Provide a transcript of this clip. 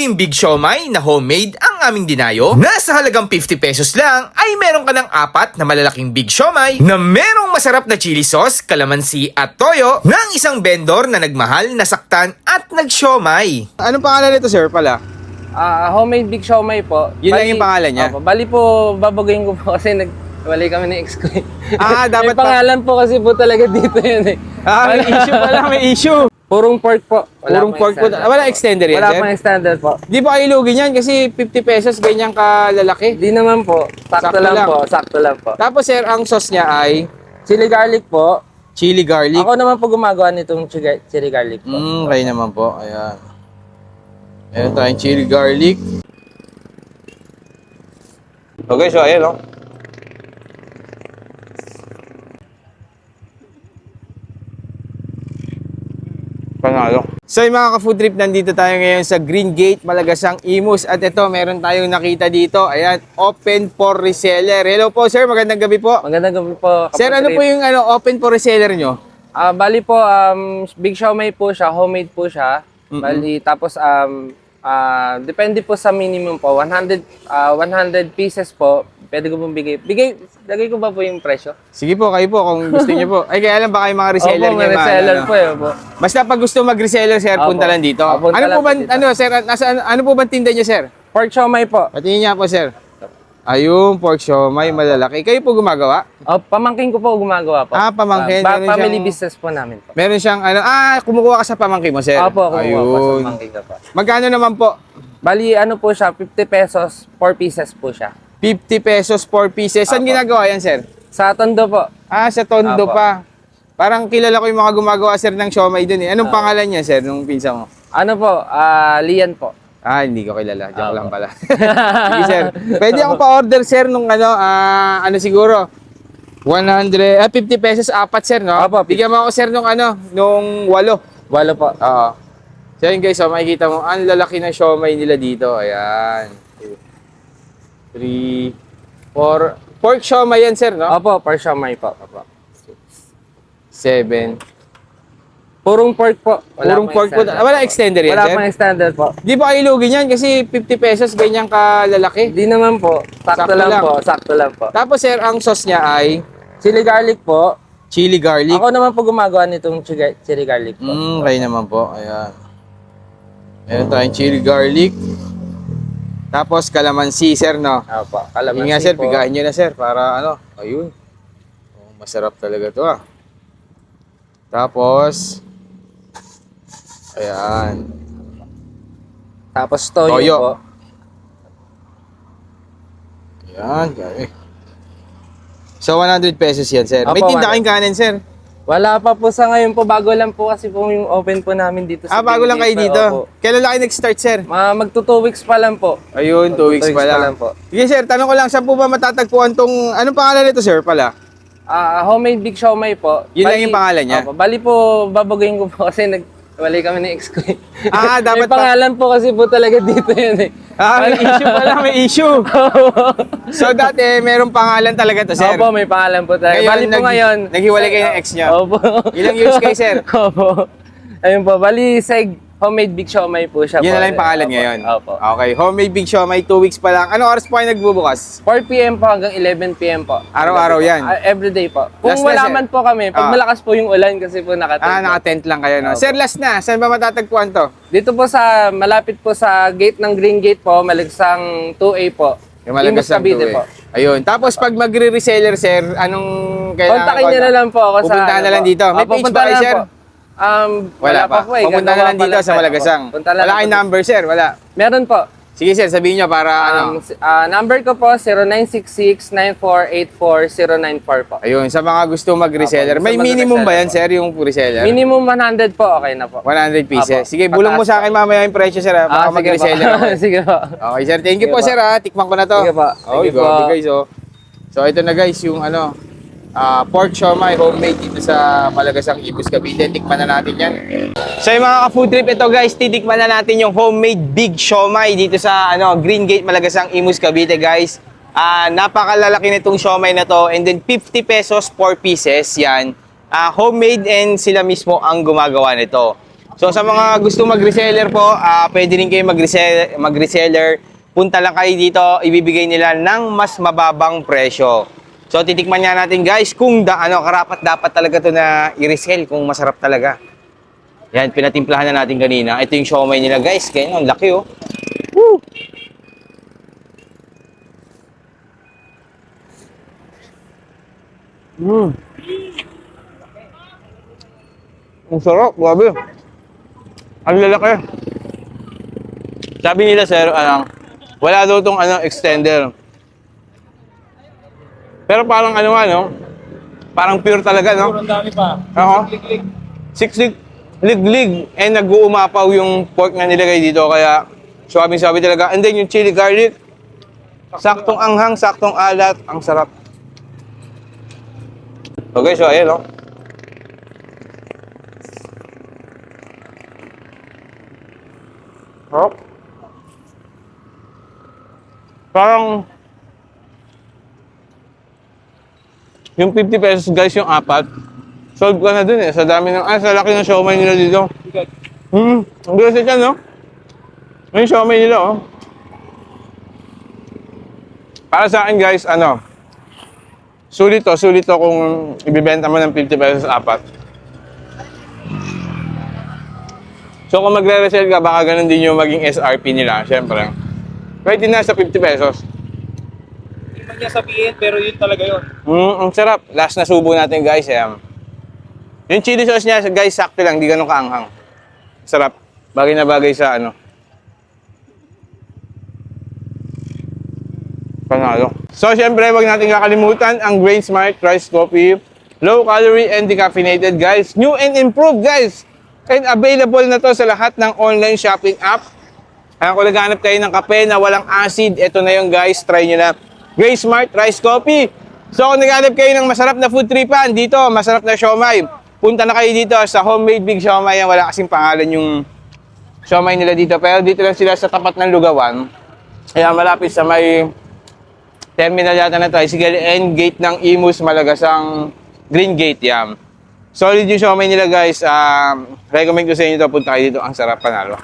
Malalaking big siomay na homemade ang aming dinayo na sa halagang 50 pesos lang ay meron ka ng apat na malalaking big siomay na merong masarap na chili sauce, kalamansi at toyo ng isang vendor na nagmahal, nasaktan at nagsiomay. Anong pangalan nito, sir, pala? Ah, homemade big siomay po. Yun lang yung pangalan niya? Opo, bali po, babaguhin ko po kasi nag Wali kami ng ex ko eh. Ah, dapat May pa- pangalan po kasi po talaga dito yun eh. Ah, may issue pala, may issue. Purong pork po. Purong pork po. extender. Wala extender yan, Wala sir? pang extender po. Di ba kayo lugi niyan kasi 50 pesos ganyan kalalaki? Di naman po. Sakto, Sakto lang, lang. po. Sakto lang po. Tapos sir, ang sauce niya ay Chili garlic po. chili garlic. Ako naman po gumagawa nitong chili, chili garlic po. Mm, kayo naman po. Ayan. Meron tayong chili garlic. Okay, so ayan oh. Panalo. So yung mga ka-food trip, nandito tayo ngayon sa Green Gate, Malagasang Imus. At ito, meron tayong nakita dito. Ayan, open for reseller. Hello po sir, magandang gabi po. Magandang gabi po. Sir, ano po yung ano, open for reseller nyo? Ah, bali po, um, big siomay po siya, homemade po siya. Bali, tapos, um, ah, depende po sa minimum po, 100, ah, 100 pieces po, pwede ko pong bigay. Bigay, lagay ko ba po yung presyo? Sige po, kayo po kung gusto niyo po. Ay, kaya lang ba kayo mga reseller Opo, niyo ba? reseller Ano? po eh. Po. Basta pag gusto mag-reseller, sir, Opo. punta lang dito. Opo, punta ano lang po ba, po dito. ano, sir, nasa, ano, ano po ba tinda niyo, sir? Pork siomay po. Patingin niya po, sir. Ayun, pork siomay, malalaki. Kayo po gumagawa? Oh, pamangking ko po gumagawa po. Ah, pamangkin. Ah, ba- Meron family siyang- business po namin po. Meron siyang, ano, ah, kumukuha ka sa pamangkin mo, sir? Opo, ako po sa Ayun. pamangking ko po. Magkano naman po? Bali, ano po siya, 50 pesos, 4 pieces po siya. 50 pesos, 4 pieces. Saan ginagawa yan, sir? Sa Tondo po. Ah, sa Tondo Opo. pa. Parang kilala ko yung mga gumagawa, sir, ng siomay dun eh. Anong pangalan niya, sir, nung pinsa mo? Ano po, ah, Lian po. Ah, hindi ko kilala. Joke lang pala. Sige, sir. Pwede ako pa-order, sir, nung ano, ah, ano siguro, 100, ah, 50 pesos, apat, sir, no? Opo, Bigyan mo ako, sir, nung ano, nung walo. Walo po. Oo. So, yun, guys, so, makikita mo, ang lalaki ng siomay nila dito. Ayan. 3, 4, pork siomay yan, sir, no? Opo, per siomay po. Opo. 7. Purong pork po. Purong pang pork po. Ah, wala extender yan, Wala sir? pang extender po. Di ba kayo lugi niyan? Kasi 50 pesos, ganyan kalalaki. Hindi naman po. Sakto, Sakto lang, lang. po. Sakto lang po. Tapos, sir, ang sauce niya ay Chili garlic po. chili garlic. Ako naman po gumagawa nitong chili, chili garlic po. Mm, kayo naman po. Ayan. Meron tayong chili garlic. Tapos kalamansi, sir, no? Opo. Yun Kalamansi nga, sir. po. Bigahin nyo na, sir. Para ano. Ayun. Oh, masarap talaga to, ah. Tapos, ayan. Tapos toyo, Toyo. po. Ayan, gari. So, 100 pesos yan, sir. May Apo, tinda 100. kayong kanin, sir. Wala pa po sa ngayon po. Bago lang po kasi po yung open po namin dito Ah, sa bago lang kayo dito. po. Opo. Kailan lang kayo nag-start, sir? Ma magto 2 weeks pa lang po. Ayun, 2 weeks, pa lang. po. Sige, sir. Tanong ko lang, saan po ba matatagpuan tong... Anong pangalan nito, sir, pala? Ah, homemade big siomay po. Yun lang yung pangalan niya? Opo, bali po, babaguhin ko po kasi nag wali kami ng ex ko. eh. Ah, dapat May pa- pangalan po kasi po talaga dito yun eh. Ah, may issue pala, may issue. So dati, merong pangalan talaga to, sir. Opo, may pangalan po talaga. Ngayon, bali po nag- ngayon. naghiwalay kayo ng ex niya? Opo. Ilang years kayo, sir? Opo. Ayun po, bali seg homemade big siomay po siya Yun po. na lang yung pangalan Opo. ngayon. Opo. Okay, homemade big show, may 2 weeks pa lang. Anong oras po kayo nagbubukas? 4 p.m. po hanggang 11 p.m. po. Araw-araw yan? Ah, everyday po. Kung Last wala man po kami, Ah. pag malakas po yung ulan kasi po nakatent. Ah, po. naka-tent lang kayo, no? Opo. Sir, last na. Saan ba matatagpuan to? Dito po sa, malapit po sa gate ng Green Gate po, Malagsang 2A po. Yung malagas Imus lang Cavite to, eh. po. Ayun. Tapos pag magre-reseller, sir, anong kailangan? Kontakin niyo na lang po ako sa... Pupuntahan ano na lang po. dito. May Ah, page ba kayo, na lang sir? po. Um, Wala, pa. po eh. Pupunta na lang pa dito sa tayo. Malagasang. Punta lang Wala po. kayong number, sir? Wala. Meron po. Sige, sir, sabihin nyo para ano. Um, s- ah, number ko po, 0966-9484-094 po. Ayun, sa mga gusto mag-reseller. Apo, May gusto minimum ba yan, po. sir, yung reseller? Minimum 100 po, okay na po. 100 pieces. Apo. Sige, bulong mo Pataas sa akin mamaya yung presyo, sir. ha? Baka Ah, sige po. mag-reseller ako. sige po. Okay, sir. Thank you Sige po, po. sir, ha. Tikman ko na to. Sige po. Oh, Sige po. grabe, guys, oh. So, ito na, guys, yung ano, ah, pork siomay homemade dito sa Malagasang Ibus, Cavite. Tikman na natin yan. So, yung mga ka-food trip, ito, guys, titikman na natin yung homemade big siomay dito sa ano, Green Gate, Malagasang Imus, Cavite, guys. Ah, napakalalaki nitong siomay na to. And then, 50 pesos, 4 pieces, yan. Ah, homemade and sila mismo ang gumagawa nito. So sa mga gusto mag-reseller po, ah, pwede rin kayo mag-reseller, mag-reseller. Punta lang kayo dito, ibibigay nila ng mas mababang presyo. So titikman nga natin guys kung da, ano, karapat dapat talaga to na i-resell kung masarap talaga. Yan, pinatimplahan na natin kanina. Ito yung siomay nila guys. Kaya ang laki oh. Woo! Mm. Ang sarap, grabe. Ang lalaki. Sabi nila sir, ano, wala daw tong ano, extender. Pero parang ano nga, no? Parang pure talaga, no? Sobrang dami pa. Oo. Lig-lig. Siksik, lig-lig, and nag-uumapaw yung pork na nilagay dito. Kaya, sabi-sabi talaga. And then yung chili garlic, saktong anghang, saktong alat. Ang sarap. Okay, so ayan, no? Sarap. Parang, yung 50 pesos guys, yung apat, solve ka na dun eh. Sa dami ng, ah, sa laki ng siomay nila dito. Hmm, ang bilis yan, no? Yung siomay nila, oh. Para sa akin, guys, ano, sulit to, sulit to kung ibibenta mo ng 50 pesos apat. So, kung magre-resell ka, baka ganun din yung maging SRP nila, syempre. Kahit din nasa 50 pesos. Man niya sabihin, pero yun talaga yun. Mm, ang sarap. Last na subo natin, guys. Eh. Yung chili sauce niya, guys, sakto lang. Di ganun kaanghang. Sarap. Bagay na bagay sa ano. Panalo. So, syempre, wag natin kakalimutan ang Grain Smart Rice Coffee. Low calorie and decaffeinated, guys. New and improved, guys. And available na to sa lahat ng online shopping app. Kaya kung naghanap kayo ng kape na walang acid, ito na yung guys, try nyo na. Gray Smart Rice Coffee. So kung naghanap kayo ng masarap na food tripan, dito, masarap na siomay. Punta na kayo dito sa Homemade Big Siomay. Yan, Wala kasing pangalan yung siomay nila dito. Pero dito lang sila sa tapat ng lugawan. Kaya malapit sa may terminal yata na tricycle and gate ng Imus Malagasang Green Gate yan. Solid yung siomay nila guys. Um, recommend ko sa inyo ito. Punta kayo dito. Ang sarap panalo.